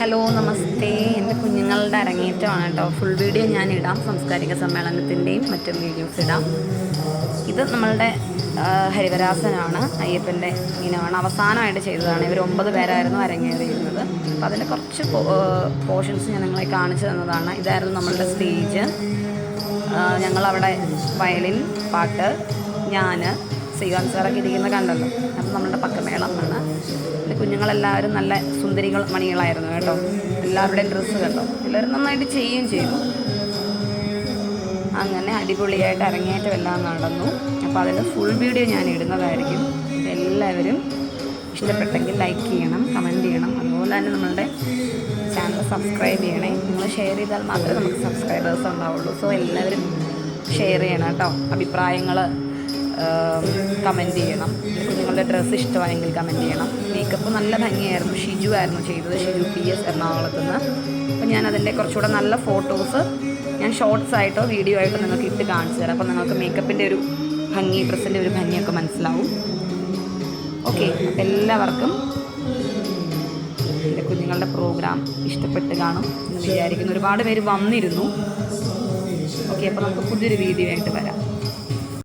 Hello നമസ്തേ. എന്റെ കുഞ്ഞുങ്ങളുടെ അരങ്ങേറ്റമാണ് കേട്ടോ. ഫുൾ വീഡിയോ ഞാൻ ഇടാം സാംസ്കാരിക സമ്മേളനത്തിന്റെയും മറ്റും വീഡിയോസ് ഇടാം. ഇത് നമ്മളുടെ ഹരിവരാസനാണ്. അയ്യപ്പന്റെ ഇനമാണ്. അവസാനമായിട്ട് ചെയ്തതാണ്. ഇവർ ഒമ്പത് പേരായിരുന്നു അരങ്ങേറിയിരുന്നത്. അപ്പോൾ അതിന്റെ കുറച്ച് പോർഷൻസ് ഞാൻ നിങ്ങളെ കാണിച്ചു തന്നതാണ്. ഇതായിരുന്നു നമ്മളുടെ സ്റ്റേജ് ഞങ്ങളവിടെ വയലിൻ പാട്ട് ഞാൻ ശ്രീകാന്ത് സാറൊക്കെ ഇരിക്കുന്ന കണ്ടല്ലോ. അപ്പം നമ്മളുടെ പക്കമേളമാണ് പിന്നെ കുഞ്ഞുങ്ങളെല്ലാവരും നല്ല സുന്ദരികൾ മണികളായിരുന്നു കേട്ടോ. എല്ലാവരുടെയും ഡ്രസ്സ് കേട്ടോ. എല്ലാവരും നന്നായിട്ട് ചെയ്യുകയും ചെയ്തു. അങ്ങനെ അടിപൊളിയായിട്ട് അരങ്ങേറ്റം എല്ലാം നടന്നു. അപ്പോൾ അതിന്റെ ഫുൾ വീഡിയോ ഞാൻ ഇടുന്നതായിരിക്കും എല്ലാവരും ഇഷ്ടപ്പെട്ടെങ്കിൽ ലൈക്ക് ചെയ്യണം കമന്റ് ചെയ്യണം. അതുപോലെ തന്നെ നമ്മളുടെ ചാനൽ സബ്സ്ക്രൈബ് ചെയ്യണേ. നിങ്ങൾ ഷെയർ ചെയ്താൽ മാത്രമേ നമുക്ക് സബ്സ്ക്രൈബേഴ്സ് ഉണ്ടാവുള്ളൂ. സോ എല്ലാവരും ഷെയർ ചെയ്യണം കേട്ടോ. അഭിപ്രായങ്ങൾ കമന്റ് ചെയ്യണം. കുഞ്ഞുങ്ങളുടെ ഡ്രസ്സ് ഇഷ്ടമായെങ്കിൽ കമന്റ് ചെയ്യണം. മേക്കപ്പ് നല്ല ഭംഗിയായിരുന്നു. ഷിജു ആയിരുന്നു ചെയ്തത്. ഷിജു പി എസ് എറണാകുളത്ത് നിന്ന്. അപ്പോൾ ഞാൻ അതിന്റെ കുറച്ചുകൂടെ നല്ല ഫോട്ടോസ് ഞാൻ ഷോർട്സ് ആയിട്ടോ വീഡിയോ ആയിട്ടോ നിങ്ങൾക്ക് ഇട്ട് കാണിച്ചു തരാം. അപ്പോൾ നിങ്ങൾക്ക് മേക്കപ്പിന്റെ ഒരു ഭംഗി ഡ്രസ്സിന്റെ ഒരു ഭംഗിയൊക്കെ മനസ്സിലാവും. ഓക്കെ അപ്പം എല്ലാവർക്കും എന്റെ കുഞ്ഞുങ്ങളുടെ പ്രോഗ്രാം ഇഷ്ടപ്പെട്ട് കാണും എന്ന് വിചാരിക്കുന്നു. ഒരുപാട് പേര് വന്നിരുന്നു. ഓക്കെ അപ്പോൾ നമുക്ക് പുതിയൊരു വീഡിയോ ആയിട്ട് വരാം.